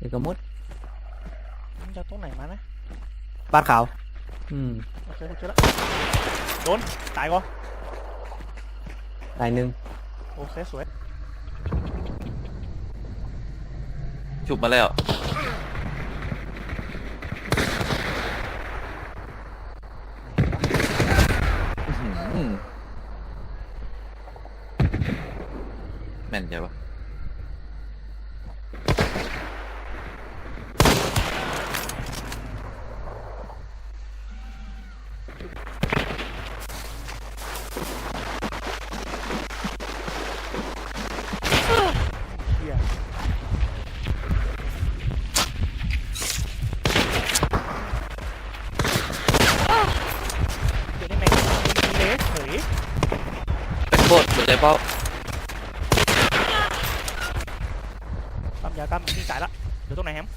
เดี๋ยวก็หมดมึงจะเอาตรงไหนมานะ บ้านขาว อืมโอเคกูเจอแล้วโดน ตายก่อนลายหนึ่งโอเค สวย ฉุบมาแล้วอื้อหือแม่นใช่ปะ เฮียเดี๋ยวได้แม็กซ์มีเลสเฮ้ย เป็นโคตรหัวใจเป้า ปั๊มยากันมีสายละเดี๋ยวตรงไหนแฮม